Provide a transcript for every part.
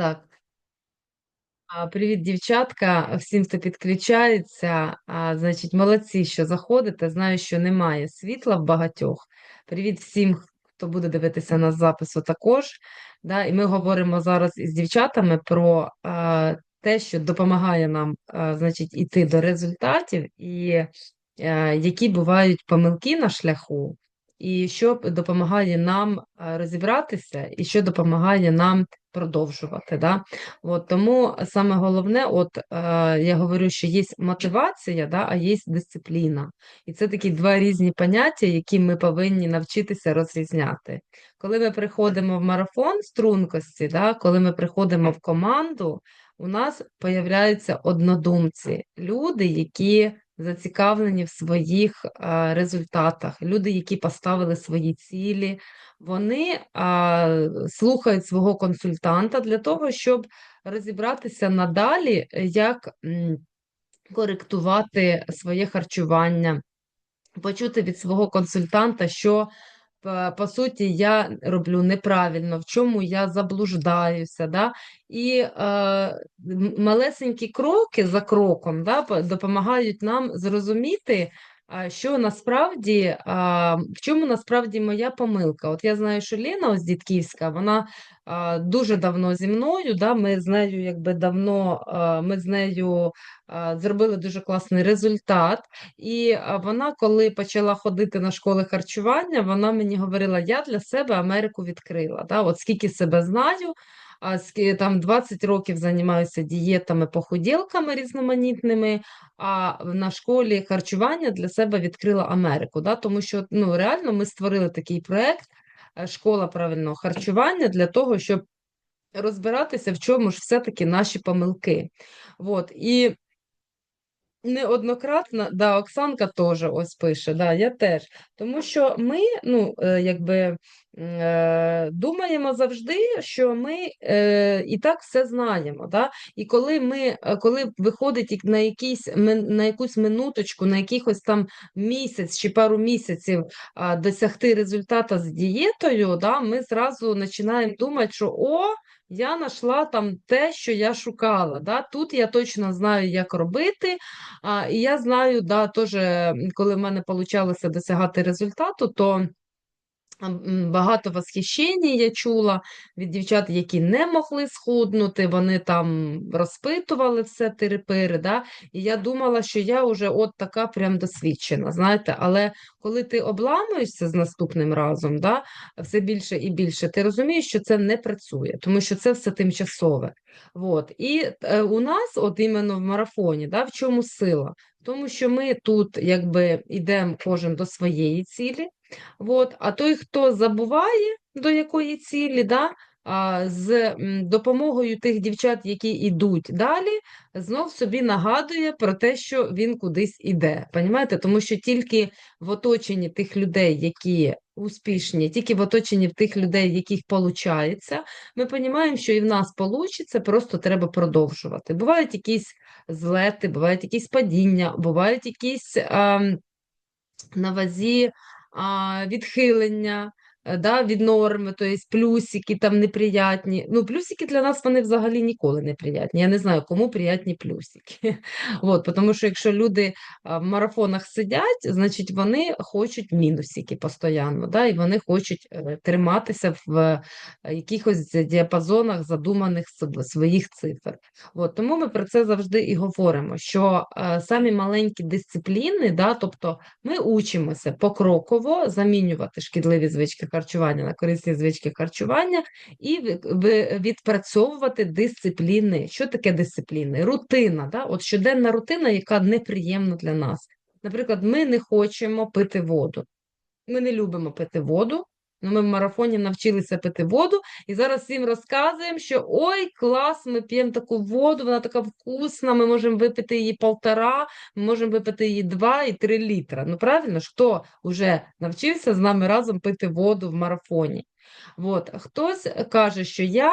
Так. Привіт, дівчатка, всім, хто підключається. Значить, молодці, що заходите. Знаю, що немає світла в багатьох. Привіт всім, хто буде дивитися на запису також. Да? І ми говоримо зараз із дівчатами про а, те, що допомагає нам, а, значить, іти до результатів, і а, які бувають помилки на шляху, і що допомагає нам розібратися, і що допомагає нам продовжувати. Да? От, тому саме головне, от е, я говорю, що є мотивація, да, а є дисципліна. І це такі два різні поняття, які ми повинні навчитися розрізняти. Коли ми приходимо в марафон стрункості, да, коли ми приходимо в команду, у нас появляються однодумці, люди, які зацікавлені в своїх е, результатах, люди, які поставили свої цілі, вони слухають свого консультанта для того, щоб розібратися надалі, як коректувати своє харчування, почути від свого консультанта, що по, суті я роблю неправильно, в чому я заблуждаюся. Да? І е, малесенькі кроки за кроком да, допомагають нам зрозуміти. Що насправді, в чому насправді моя помилка? От я знаю, що Лена ось Дідківська, вона дуже давно зі мною, да, ми з нею якби давно, ми з нею зробили дуже класний результат. І вона, коли почала ходити на школи харчування, вона мені говорила: я для себе Америку відкрила. Да? От скільки себе знаю, там 20 років займаюся дієтами, похуділками різноманітними, а на школі харчування для себе відкрила Америку. Да? Тому що ну, реально ми створили такий проект е, Школа правильного харчування для того, щоб розбиратися, в чому ж все-таки наші помилки. От. І Неоднократно, да, Оксанка теж ось пише, да, я теж. Тому що ми, ну, е, якби е, думаємо завжди, що ми е, і так все знаємо. Да? І коли ми, е, коли виходить на якийсь на якусь минуточку, на якихось там місяць чи пару місяців досягти результата з дієтою, да, ми зразу починаємо думати, що о. Я знайшла там те, що я шукала. Да? Тут я точно знаю, як робити, а, і я знаю, да, теж, коли в мене вийшло досягати результату, то багато восхищення я чула від дівчат, які не могли схуднути, вони там розпитували все тири-пири, да? І я думала, що я вже от така прям досвідчена, знаєте, але коли ти обламуєшся з наступним разом, да, все більше і більше, ти розумієш, що це не працює, тому що це все тимчасове. От. І е, у нас, от іменно в марафоні, да, в чому сила? Тому, що ми тут якби йдемо кожен до своєї цілі. От, а той, хто забуває до якої цілі, да, з допомогою тих дівчат, які йдуть далі, знов собі нагадує про те, що він кудись іде. Понімаєте? Тому що тільки в оточенні тих людей, які успішні, тільки в оточенні тих людей, яких виходить, ми розуміємо, що і в нас вийде, просто треба продовжувати. Бувають якісь злети, бувають якісь падіння, бувають якісь а, на вазі відхилення да, від норми, тобто плюсики там неприятні. Ну, плюсики для нас вони взагалі ніколи не приятні. Я не знаю, кому приятні плюсики. От, тому що якщо люди в марафонах сидять, значить вони хочуть мінусики постійно, да, і вони хочуть е, триматися в е, якихось діапазонах задуманих своїх цифр. От, тому ми про це завжди і говоримо, що е, самі маленькі дисципліни, да, тобто ми учимося покроково замінювати шкідливі звички харчування на корисні звички харчування і відпрацьовувати дисципліни. Що таке дисципліни? Рутина, да? От щоденна рутина, яка неприємна для нас. Наприклад, ми не хочемо пити воду. Ми не любимо пити воду. Ну, ми в марафоні навчилися пити воду, і зараз всім розказуємо, що ой, клас, ми п'ємо таку воду, вона така вкусна, ми можемо випити її полтора, ми можемо випити її два і три літра. Ну, правильно хто вже навчився з нами разом пити воду в марафоні? От. Хтось каже, що я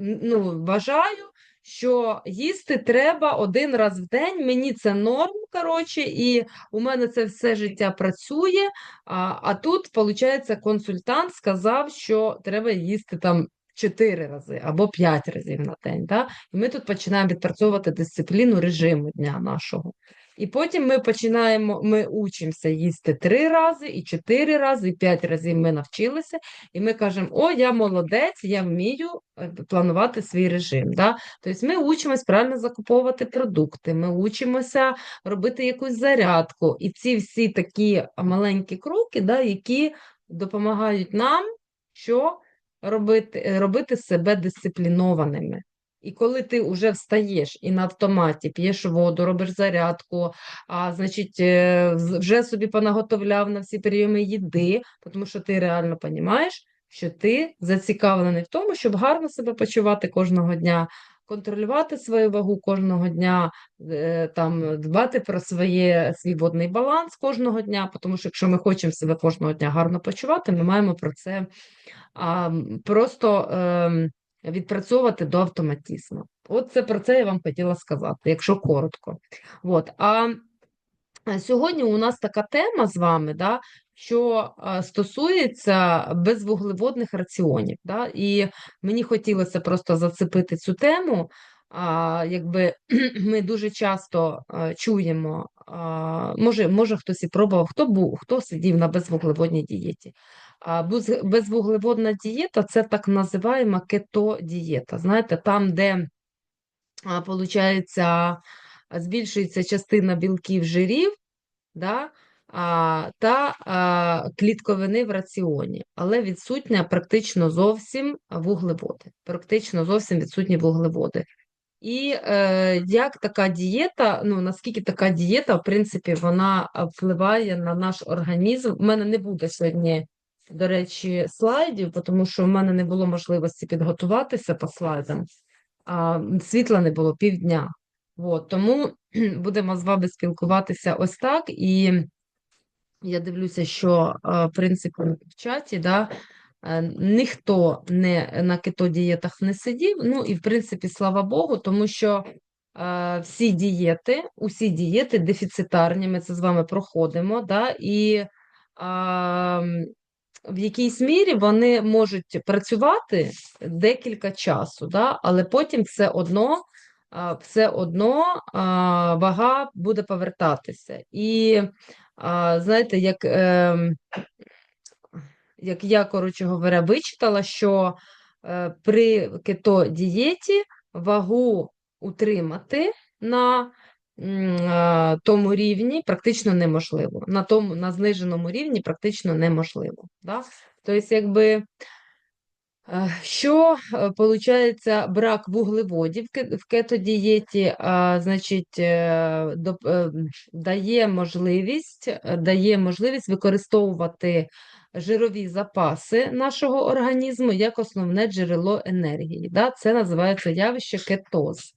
ну, вважаю, що їсти треба один раз в день, мені це норм, коротше, і у мене це все життя працює. А, а тут, виходить, консультант сказав, що треба їсти там 4 рази або 5 разів на день. Да? І ми тут починаємо відпрацьовувати дисципліну режиму дня нашого. І потім ми починаємо, ми учимося їсти 3 рази, і 4 рази, і 5 разів ми навчилися, і ми кажемо, о, я молодець, я вмію е, планувати свій режим. Да? Тобто ми учимося правильно закуповувати продукти, ми учимося робити якусь зарядку. І ці всі такі маленькі кроки, да, які допомагають нам що робити, робити себе дисциплінованими. І коли ти вже встаєш і на автоматі п'єш воду, робиш зарядку, а значить, е, вже собі понаготовляв на всі прийоми їди, тому що ти реально розумієш, що ти зацікавлений в тому, щоб гарно себе почувати кожного дня, контролювати свою вагу кожного дня, е, там, дбати про своє, свій водний баланс кожного дня, тому що якщо ми хочемо себе кожного дня гарно почувати, ми маємо про це а, просто ем, відпрацьовувати до автоматизму. От це про це я вам хотіла сказати, якщо коротко. От, а сьогодні у нас така тема з вами, да, що стосується безвуглеводних раціонів. Да, і мені хотілося просто зацепити цю тему. А, якби ми дуже часто а, чуємо, а, може, може хтось і пробував, хто був, хто сидів на безвуглеводній дієті. Безвуглеводна дієта це так називаємо кето-дієта. Знаєте, там, де получається, збільшується частина білків жирів, да, та клітковини в раціоні, але відсутня практично зовсім вуглеводи. Практично зовсім відсутні вуглеводи. І е, як така дієта, ну наскільки така дієта, в принципі, вона впливає на наш організм. У мене не буде сьогодні, до речі, слайдів, тому що в мене не було можливості підготуватися по слайдам, а світла не було півдня. От, тому будемо з вами спілкуватися ось так. І я дивлюся, що е, в принципі в чаті, да, е, ніхто не на кетодієтах не сидів. Ну і в принципі, слава Богу, тому що е, всі дієти, усі дієти дефіцитарні, ми це з вами проходимо, да, і а, м, в якійсь мірі вони можуть працювати декілька часу, да, але потім все одно. Все одно вага буде повертатися. І знаєте, як, ем, як я, коротше говоря, вичитала, що е, при кето-дієті вагу утримати на тому рівні практично неможливо. На тому, на зниженому рівні практично неможливо. Да? Тобто, якби. Е, Що виходить, брак вуглеводів в кетодієті, значить, е, е, дає можливість, е, дає можливість використовувати жирові запаси нашого організму як основне джерело енергії. Да? Це називається явище кетоз.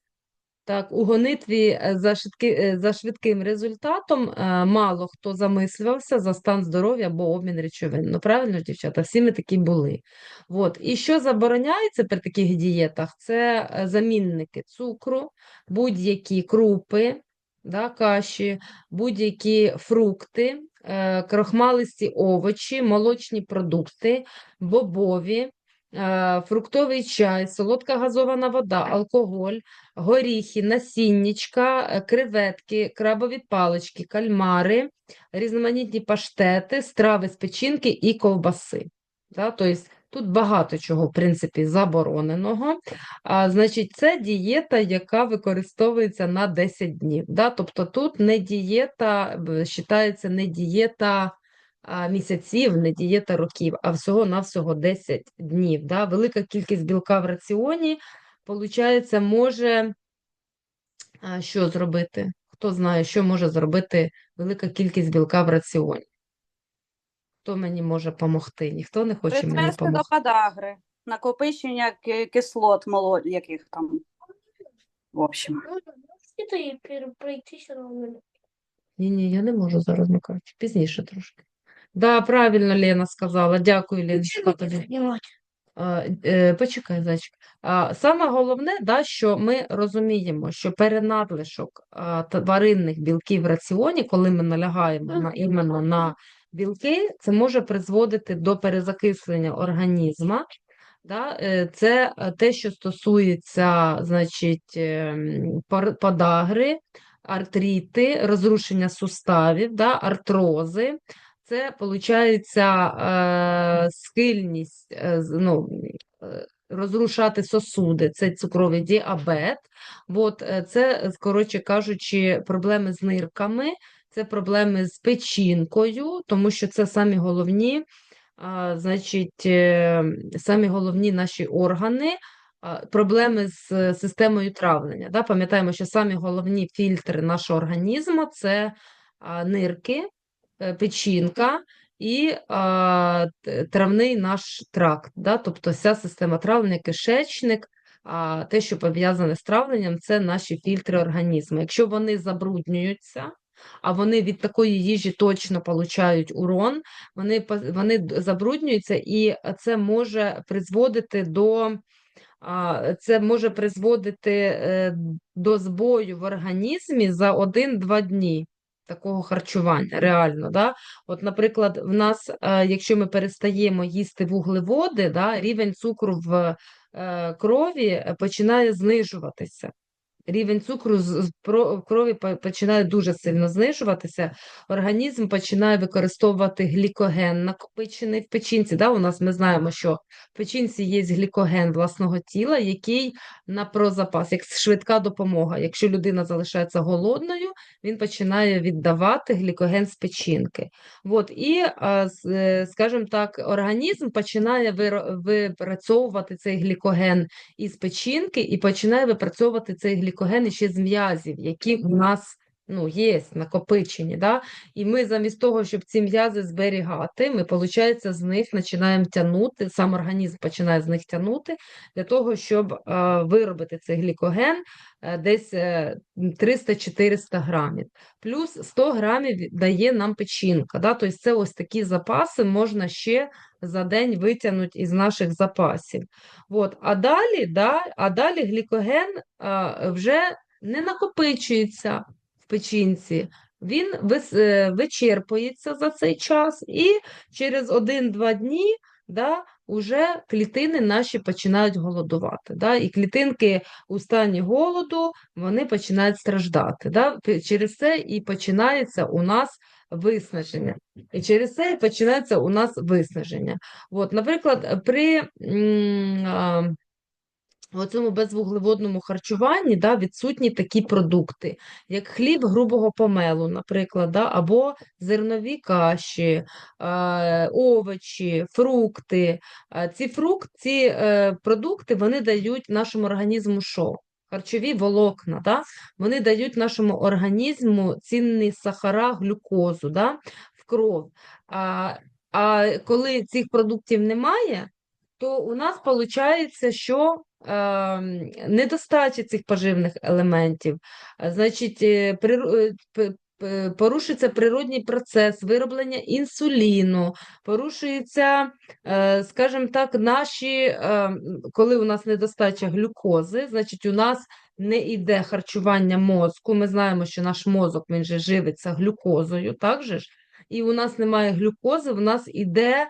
Так, у гонитві е, за, швидки, е, за швидким результатом е, мало хто замислювався за стан здоров'я або обмін речовин. Ну, правильно ж, дівчата, всі ми такі були. От. І що забороняється при таких дієтах? Це замінники цукру, будь-які крупи, да, каші, будь-які фрукти, крохмалисті овочі, молочні продукти, бобові, фруктовий чай, солодка газована вода, алкоголь горіхи, насіннячка, е, креветки, крабові палички, кальмари, різноманітні паштети, страви з печінки і ковбаси. Да? Тобто тут багато чого, в принципі, забороненого. А, значить, це дієта, яка використовується на 10 днів. Да? Тобто тут не дієта, вважається не дієта місяців, не дієта років, а всього-навсього 10 днів. Да? Велика кількість білка в раціоні Получається, може а, що зробити? Хто знає, що може зробити велика кількість білка в раціоні? Хто мені може допомогти? Ніхто не хоче мені Призвести до допомогти. подагри, накопичення кислот молод, яких там. В общем. Можете пройтися? Ні, ні, я не можу зараз, ну пізніше трошки. Да, правильно Лена сказала. Дякую, Леночка, тобі. Е, Почекай, зайчик. Саме головне, да, що ми розуміємо, що перенадлишок тваринних білків в раціоні, коли ми налягаємо на, іменно на білки, це може призводити до перезакислення організму, Да? е, Це е, те, що стосується, значить, ем, подагри, артрити, розрушення суставів, да? артрози. Це, виходить, схильність е, ну, е, розрушати сосуди, це цукровий діабет. От, е, це, коротше кажучи, проблеми з нирками, це проблеми з печінкою, тому що це самі головні, значить, е, самі головні наші органи, проблеми з е, системою травлення. Да? Пам'ятаємо, що самі головні фільтри нашого організму це нирки, е, печінка і а, травний наш тракт, да? Тобто вся система травлення, кишечник, а те, що пов'язане з травленням, це наші фільтри організму. Якщо вони забруднюються, а вони від такої їжі точно получають урон, вони, вони забруднюються, і це може призводити до. Це може призводити е, до збою в організмі за 1-2 дні такого харчування, реально. Да? От, наприклад, в нас, е, якщо ми перестаємо їсти вуглеводи, да, рівень цукру в е, крові е, починає знижуватися. Рівень цукру з- крові починає дуже сильно знижуватися. Організм починає використовувати глікоген, накопичений в печінці. Да? У нас ми знаємо, що в печінці є глікоген власного тіла, який на прозапас, як швидка допомога. Якщо людина залишається голодною, він починає віддавати глікоген з печінки. От, і, е, скажімо так, організм починає випрацьовувати цей глікоген із печінки і починає випрацьовувати цей глікоген ще з м'язів, які у нас ну, є накопичені. Да? І ми замість того, щоб ці м'язи зберігати, ми, виходить, з них починаємо тягнути, сам організм починає з них тягнути для того, щоб е, виробити цей глікоген е, десь е, 300-400 грамів. Плюс 100 грамів дає нам печінка. Да? Тобто це ось такі запаси можна ще за день витягнути із наших запасів. От. А далі, да, а далі глікоген а, вже не накопичується печінці. Він е, вичерпується за цей час, і через 1-2 дні да, уже клітини наші починають голодувати. Да, і клітинки у стані голоду вони починають страждати. Да, через це і починається у нас виснаження. І через це і починається у нас виснаження. От, наприклад, при м, в цьому безвуглеводному харчуванні да, відсутні такі продукти, як хліб грубого помелу, наприклад, да, або зернові каші, е, овочі, фрукти. Е, Ці фрукти, ці е, продукти вони дають нашому організму що? Харчові волокна, да? вони дають нашому організму цінні сахара, глюкозу да? в кров. А, а коли цих продуктів немає, то у нас виходить, що ем, недостача цих поживних елементів. Значить, е, приру- е, п- порушується природній процес вироблення інсуліну, порушується, е, скажімо так, наші, коли у нас недостача глюкози, значить, у нас не йде харчування мозку. Ми знаємо, що наш мозок він же живиться глюкозою, так же ж? І у нас немає глюкози, у нас іде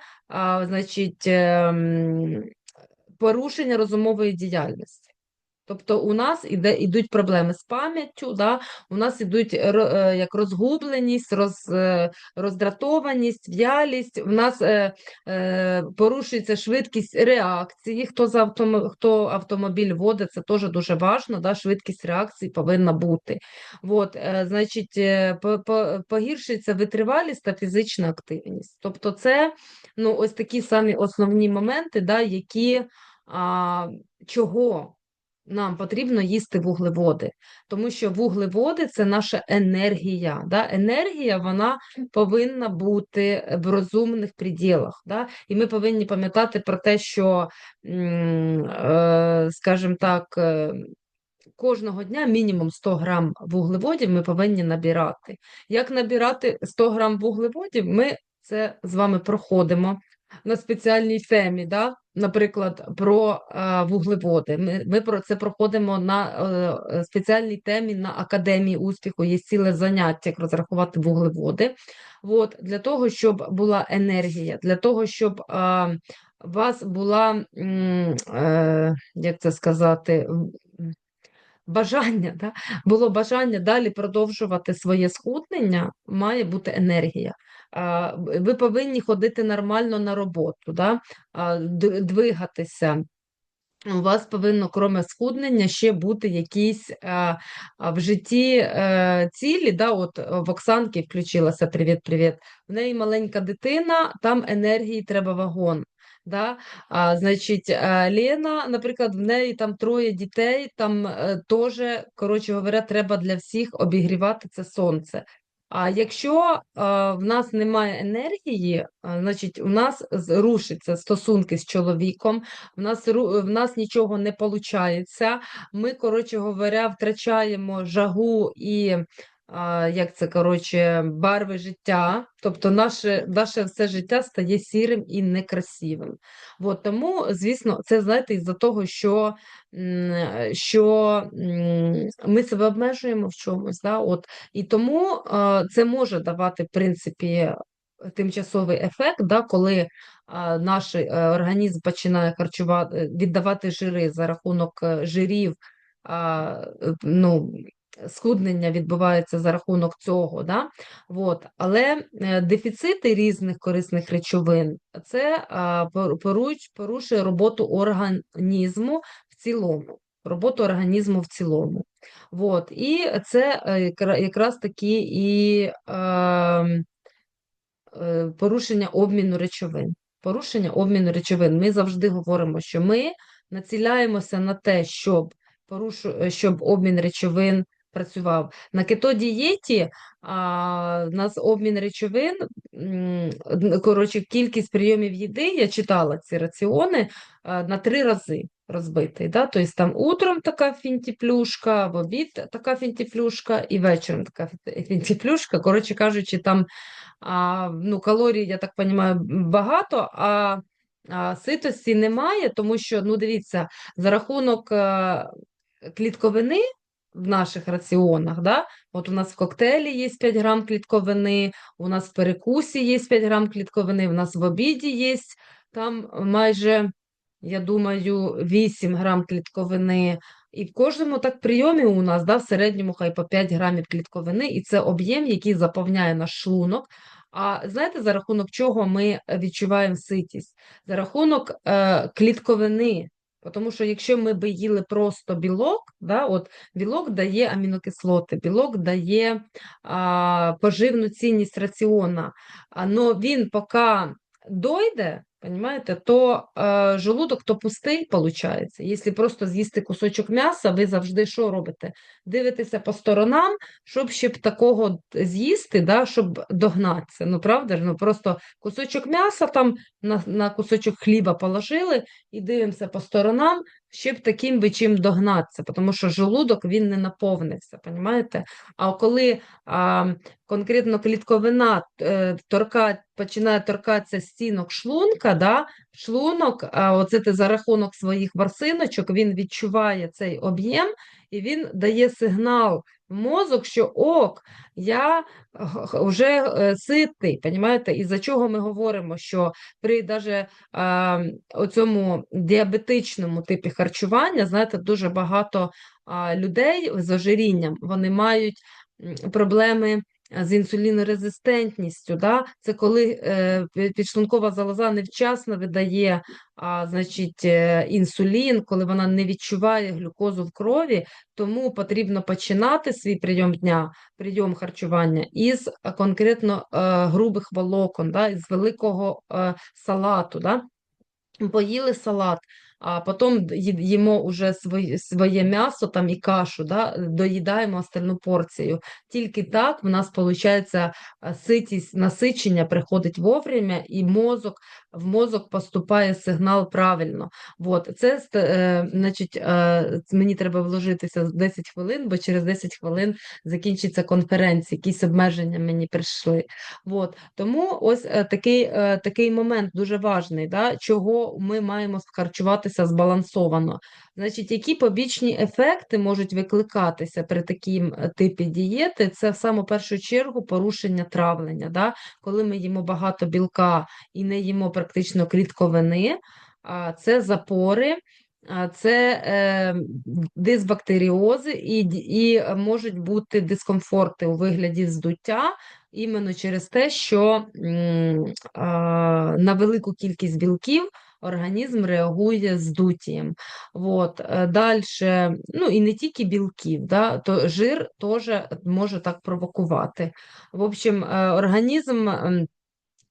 значить, ем, порушення розумової діяльності. Тобто у нас іде, ідуть проблеми з пам'яттю, да? у нас ідуть ро- е, як розгубленість, роз, е, роздратованість, в'ялість, у нас е, е, порушується швидкість реакції. Хто, за автомо, хто автомобіль водить, це теж дуже важливо, да? швидкість реакції повинна бути. От, е, значить, е, по- по- погіршується витривалість та фізична активність. Тобто це ну, ось такі самі основні моменти, да, які а, чого нам потрібно їсти вуглеводи, тому що вуглеводи це наша енергія. Да? Енергія вона повинна бути в розумних приділах. Да? І ми повинні пам'ятати про те, що, е, скажімо так, е, кожного дня мінімум 100 грам вуглеводів ми повинні набирати. Як набирати 100 грам вуглеводів, ми це з вами проходимо на спеціальній темі, да? Наприклад, про е, вуглеводи. Ми, ми про це проходимо на е, спеціальній темі на Академії успіху. Є ціле заняття, як розрахувати вуглеводи. От, для того, щоб була енергія, для того, щоб е, у вас була, е, як це сказати, бажання, да? було бажання далі продовжувати своє схуднення, має бути енергія. Ви повинні ходити нормально на роботу, да? двигатися. У вас повинно, крім схуднення, ще бути якісь а, в житті е, цілі. Да? От е, в Оксанки включилася привіт-привіт. В неї маленька дитина, там енергії треба вагон. Да? А, значить, е, Лена, наприклад, в неї там троє дітей, там е, теж, коротше говоря, треба для всіх обігрівати це сонце. А якщо е, в нас немає енергії, е, значить у нас рушаться стосунки з чоловіком, в нас, в нас нічого не виходить. Ми, коротше говоря, втрачаємо жагу і а, як це, коротше, барви життя. Тобто наше, наше все життя стає сірим і некрасивим. От, тому, звісно, це знаєте, із-за того, що, що ми себе обмежуємо в чомусь. Да? От, і тому це може давати, в принципі, тимчасовий ефект, да, коли наш е, організм починає харчувати, віддавати жири за рахунок е, жирів, ну, схуднення відбувається за рахунок цього. Да? От. Але е, дефіцити різних корисних речовин це порушує роботу організму в цілому. Роботу організму в цілому. От. І це е, якраз таки і ем, е, порушення обміну речовин. Порушення обміну речовин. Ми завжди говоримо, що ми націляємося на те, щоб, порушу, щоб обмін речовин працював. На кетодієті а, в нас обмін речовин, коротше, кількість прийомів їди, я читала ці раціони, на три рази розбитий. Да? Тобто там утром така фінтіплюшка, в обід така фінтіплюшка і вечором така фі- фінтіплюшка. Коротше кажучи, там ну, калорій, я так розумію, багато, а, а ситості немає, тому що, ну, дивіться, за рахунок е, клітковини в наших раціонах, да? От у нас в коктейлі є 5 грам клітковини, у нас в перекусі є 5 грам клітковини, у нас в обіді є там майже, я думаю, 8 грам клітковини. І в кожному так прийомі у нас да, в середньому хай по 5 грамів клітковини, і це об'єм, який заповняє наш шлунок. А знаєте, за рахунок чого ми відчуваємо ситість? За рахунок е, клітковини. Тому що якщо ми би їли просто білок, да, от білок дає амінокислоти, білок дає а, поживну цінність раціона, але він поки дойде, Понимаєте, то е, желудок то пустий, виходить. Якщо просто з'їсти кусочок м'яса, ви завжди що робите? Дивитеся по сторонам, щоб ще б такого з'їсти, да, щоб догнатися. Ну, правда ж? Ну, просто кусочок м'яса там на, на кусочок хліба положили і дивимося по сторонам, ще б таким би чим догнатися, тому що желудок він не наповнився, понімаєте? А коли а, конкретно клітковина е, торка, починає торкатися стінок шлунка, да, шлунок, а оце ти за рахунок своїх ворсиночок, він відчуває цей об'єм і він дає сигнал мозок, що ок, я вже е, ситий, понімаєте? І за чого ми говоримо, що при даже е, оцьому діабетичному типі харчування, знаєте, дуже багато людей з ожирінням, вони мають проблеми з інсулінорезистентністю. Да? Це коли е, підшлункова залоза невчасно видає а, значить, е, інсулін, коли вона не відчуває глюкозу в крові, тому потрібно починати свій прийом дня, прийом харчування із конкретно е, грубих волокон, да? із великого е, салату. Да? Поїли салат, а потім їмо уже своє, своє м'ясо там і кашу, да, доїдаємо остальну порцію. Тільки так в нас виходить ситість, насичення приходить вовремя, і мозок, в мозок поступає сигнал правильно. Вот. Це, е, значить, е, мені треба вложитися з 10 хвилин, бо через 10 хвилин закінчиться конференція, якісь обмеження мені прийшли. Вот. Тому ось е, такий, е, такий момент дуже важний, да, чого ми маємо харчуватися збалансовано. Значить, які побічні ефекти можуть викликатися при таким е, типі дієти? Це в саму першу чергу порушення травлення. Да? Коли ми їмо багато білка і не їмо практично клітковини, це запори. Це е, дисбактеріози і, і е, можуть бути дискомфорти у вигляді вздуття, іменно через те, що а, на велику кількість білків організм реагує здуттям. Вот. Далі, ну і не тільки білків, да, то жир теж може так провокувати. В общем, е, організм ем,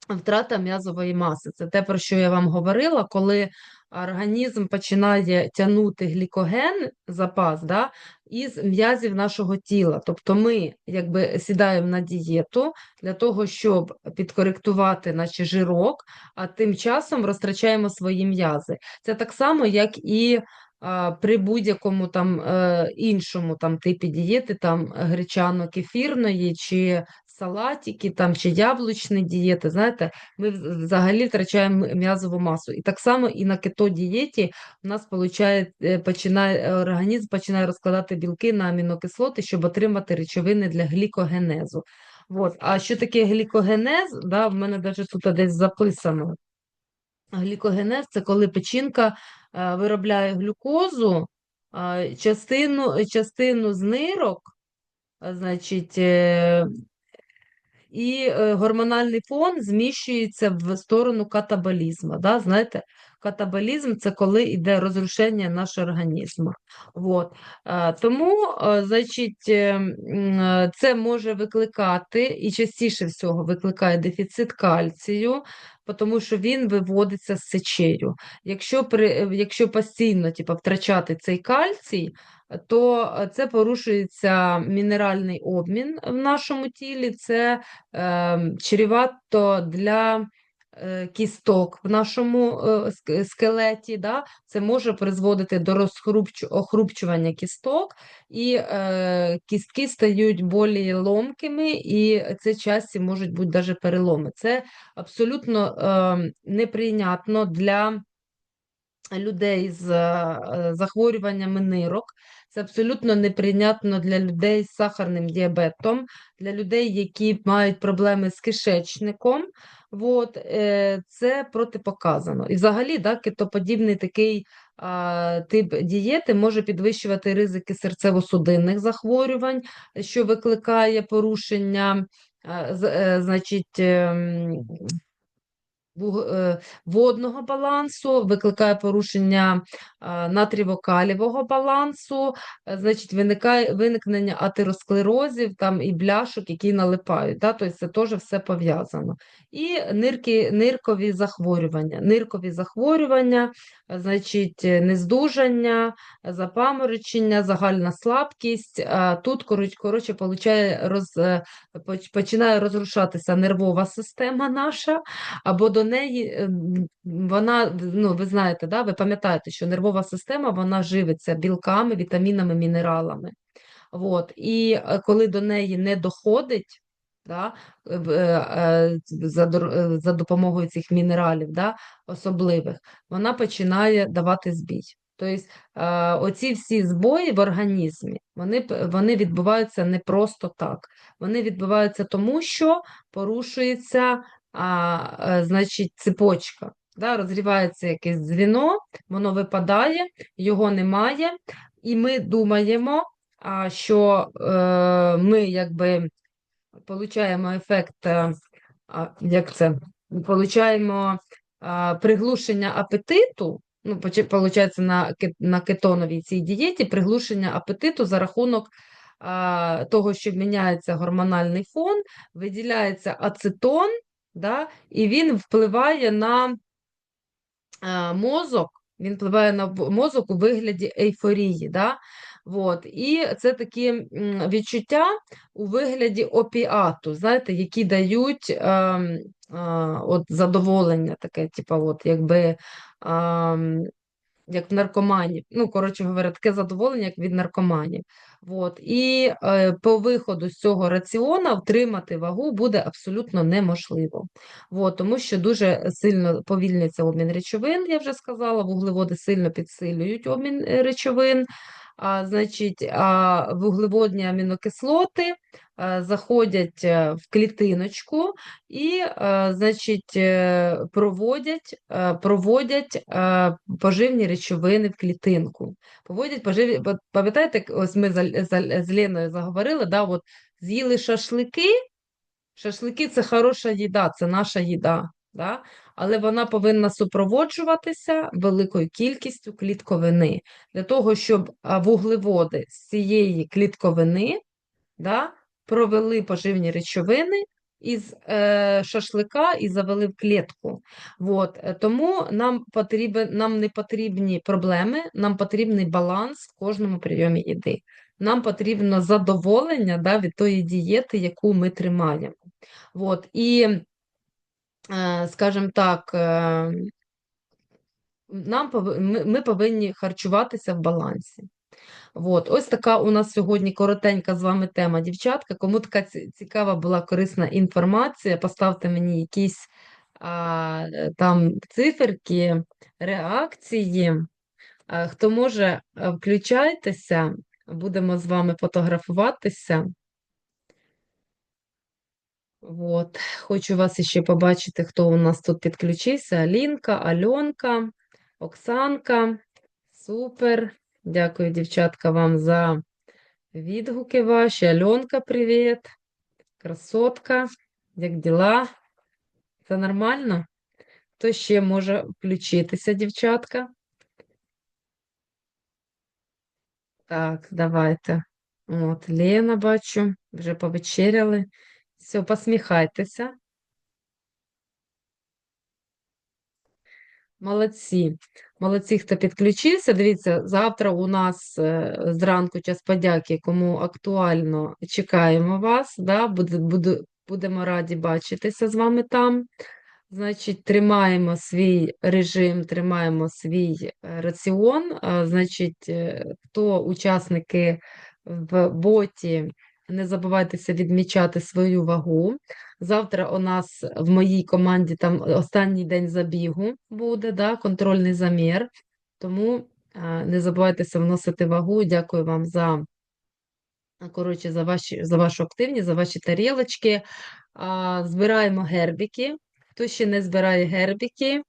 Втрата м'язової маси це те, про що я вам говорила, коли організм починає тягнути глікоген, запас, да, із м'язів нашого тіла. Тобто ми якби сідаємо на дієту для того, щоб підкоректувати наш жирок, а тим часом розтрачаємо свої м'язи. Це так само, як і при будь-якому там е, іншому там типі дієти, там гречано-кефірної чи салатики там чи яблучні дієти, знаєте, ми взагалі втрачаємо м'язову масу. І так само і на кето-дієті у нас получає, е, починає, е, організм починає розкладати білки на амінокислоти, щоб отримати речовини для глікогенезу. От. А що таке глікогенез? Да, в мене навіть тут десь записано. Глікогенез це коли печінка е, виробляє глюкозу, частину, частину з нирок, значить, і е, гормональний фон зміщується в сторону катаболізму. Да? Знаєте, катаболізм це коли йде розрушення нашого організму. Вот. Е, Тому, е, значить, це може викликати, і частіше всього викликає дефіцит кальцію, тому що він виводиться з сечею. Якщо, при, якщо постійно типу, втрачати цей кальцій, то е, це порушується мінеральний обмін в нашому тілі, це е, чревато для кісток в нашому е, скелеті. Да? Це може призводити до розхрупчу- охрупчування кісток, і е, кістки стають більш ломкими, і це часі можуть бути навіть переломи. Це абсолютно е, неприйнятно для людей з е, захворюваннями нирок. Це абсолютно неприйнятно для людей з сахарним діабетом, для людей, які мають проблеми з кишечником. От, е, це протипоказано. І взагалі, да, кетоподібний такий а, тип дієти може підвищувати ризики серцево-судинних захворювань, що викликає порушення, е, значить, ем, водного балансу, викликає порушення а, натріво-калієвого балансу, е, значить, виникає виникнення атеросклерозів там, і бляшок, які налипають. Да? Тобто це теж все пов'язано. І нирки, ниркові захворювання. Ниркові захворювання, е, значить, е, нездужання, запаморочення, загальна слабкість. Тут, коротше, получає роз, е, починає розрушатися нервова система наша, або до неї е, вона, ну ви знаєте, да, ви пам'ятаєте, що нервова система вона живиться білками, вітамінами, мінералами. От. І коли до неї не доходить, да, е, е, е, за, за допомогою цих мінералів да, особливих, вона починає давати збій. Тобто оці всі збої в організмі, вони, вони відбуваються не просто так. Вони відбуваються тому, що порушується а, значить, цепочка. Да, розривається якесь дзвіно, воно випадає, його немає, і ми думаємо, що е, ми якби получаємо ефект, е, як це, получаємо приглушення апетиту, ну, виходить, на, на кетоновій цій дієті приглушення апетиту за рахунок того, що міняється гормональний фон, виділяється ацетон, да, і він впливає на мозок, Він впливає на мозок у вигляді ейфорії. Да? От. І це такі відчуття у вигляді опіату, знаєте, які дають ем, а, от задоволення, таке, типу, от, якби. ем, як в наркоманів. Ну, коротше говоря, таке задоволення, як від наркоманів. От. І е, по виходу з цього раціона втримати вагу буде абсолютно неможливо. От, тому що дуже сильно повільнюється обмін речовин, я вже сказала, вуглеводи сильно підсилюють обмін е, речовин. А, значить, а вуглеводні амінокислоти е, заходять е, в клітиночку і, е, значить, проводять, е, проводять е, поживні речовини в клітинку. Поводять поживні, пам'ятаєте, ось ми за- з Леною заговорили, да, от з'їли шашлики. Шашлики це хороша їда, це наша їда, да? але вона повинна супроводжуватися великою кількістю клітковини для того, щоб вуглеводи з цієї клітковини да, провели поживні речовини із е, шашлика і завели в клітку. От, е, тому нам, потрібен, нам не потрібні проблеми, нам потрібний баланс в кожному прийомі їди. Нам потрібно задоволення да, від тої дієти, яку ми тримаємо. От, і, скажімо так, е, нам ми, повинні харчуватися в балансі. От, ось така у нас сьогодні коротенька з вами тема, дівчатка. Кому така цікава була корисна інформація, поставте мені якісь а, там циферки, реакції. А, хто може, е, включайтеся, будемо з вами фотографуватися. От. Хочу вас іще побачити, хто у нас тут підключився. Алінка, Альонка, Оксанка. Супер. Дякую, дівчатка, вам за відгуки ваші. Альонка, привіт. Красотка. Як діла? Це нормально? Хто ще може включитися, дівчатка? Так, давайте. От, Лена бачу, вже повечеряли. Все, посміхайтеся. Молодці. Молодці, хто підключився. Дивіться, завтра у нас е, зранку час подяки, кому актуально, чекаємо вас. Да? Будемо раді бачитися з вами там. Значить, тримаємо свій режим, тримаємо свій е, раціон. Значить, е, хто учасники в боті, не забувайтеся відмічати свою вагу. Завтра у нас в моїй команді там останній день забігу буде, да, контрольний замір. Тому е, не забувайтеся вносити вагу. Дякую вам за, коротше, за, ваші, за вашу активність, за ваші тарілочки. Збираємо гербіки. Хто ще не збирає гербіки,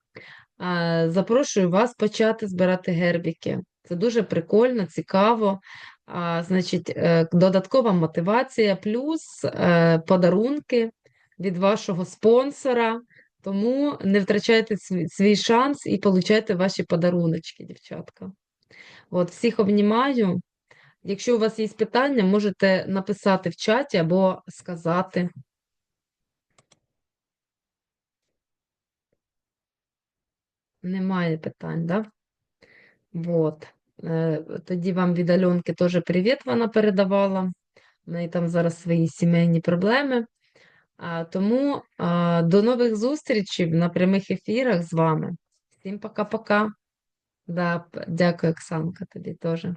запрошую вас почати збирати гербіки. Це дуже прикольно, цікаво. А, значить, е, додаткова мотивація, плюс е, подарунки від вашого спонсора. Тому не втрачайте свій, свій шанс і получайте ваші подаруночки, дівчатка. От, всіх обнімаю. Якщо у вас є питання, можете написати в чаті або сказати. Немає питань, да? Вот. Е, Тоді вам від Альонки теж привіт вона передавала. У неї там зараз свої сімейні проблеми. Тому до нових зустрічей на прямих ефірах з вами. Всім пока-пока. Да, дякую, Оксанка, тобі теж.